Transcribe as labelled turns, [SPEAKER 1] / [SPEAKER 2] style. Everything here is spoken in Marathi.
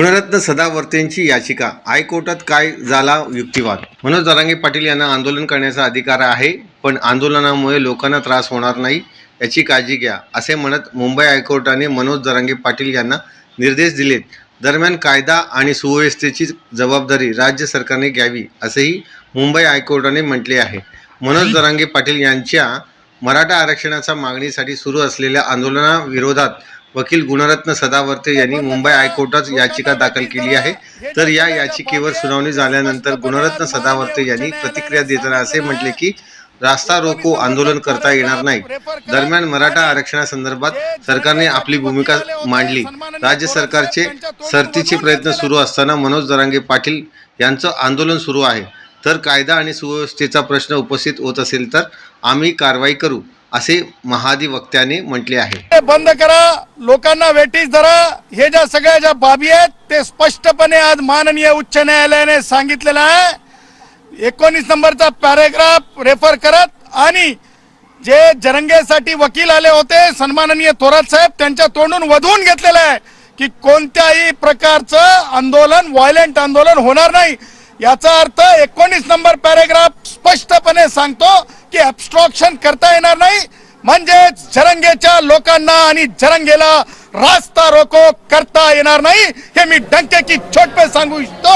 [SPEAKER 1] गुणरत्न सदावर्तेंची याचिका. हायकोर्टात काय झाला युक्तिवाद? मनोज जरांगे पाटील यांना आंदोलन करण्याचा अधिकार आहे पण आंदोलनामुळे लोकांना त्रास होणार नाही याची काळजी घ्या असे म्हणत मुंबई हायकोर्टाने मनोज जरांगे पाटील यांना निर्देश दिलेत. दरम्यान कायदा आणि सुव्यवस्थेची जबाबदारी राज्य सरकारने घ्यावी असेही मुंबई हायकोर्टाने म्हटले आहे. मनोज जरांगे पाटील यांच्या मराठा आरक्षणाच्या मागणीसाठी सुरू असलेल्या आंदोलनाविरोधात वकील गुणरत्न सदावर्ते यांनी मुंबई हायकोर्टात याचिका दाखल केली आहे. तर या याचिकेवर सुनावणी झाल्यानंतर गुणरत्न सदावर्ते यांनी प्रतिक्रिया देताना असे म्हटले की रास्ता रोको आंदोलन करता येणार नाही. दरम्यान मराठा आरक्षणासंदर्भात सरकारने आपली भूमिका मांडली. राज्य सरकारचे सरतीचे प्रयत्न सुरू असताना मनोज दरांगे पाटील यांचं आंदोलन सुरू आहे. तर कायदा आणि सुव्यवस्थेचा प्रश्न उपस्थित होत असेल तर आम्ही कारवाई करू. असे महाधिवक्त्याने म्हटले आहे.
[SPEAKER 2] ते बंद करा लोकांना वेटीस धरा. हे ज्या सगळ्या ज्या बाबी आहेत ते स्पष्टपणे आज माननीय उच्च न्यायालयाने सांगितलेलं आहे. एकोणीस नंबरचा पॅरेग्राफ रेफर करत आणि जे जरंगेसाठी वकील आले होते सन्माननीय थोरात साहेब त्यांच्या तोंडून वधवून घेतलेलं आहे की कोणत्याही प्रकारचं आंदोलन व्हायलेंट आंदोलन होणार नाही. याचा अर्थ एकोणीस नंबर पॅरेग्राफ स्पष्टपणे सांगतो की ऍबस्ट्रॉक्शन करता येणार नाही. म्हणजेच जरंगेच्या लोकांना आणि जरंगेला रास्ता रोको करता येणार नाही. हे मी डंके की छोट पे सांगू इच्छितो.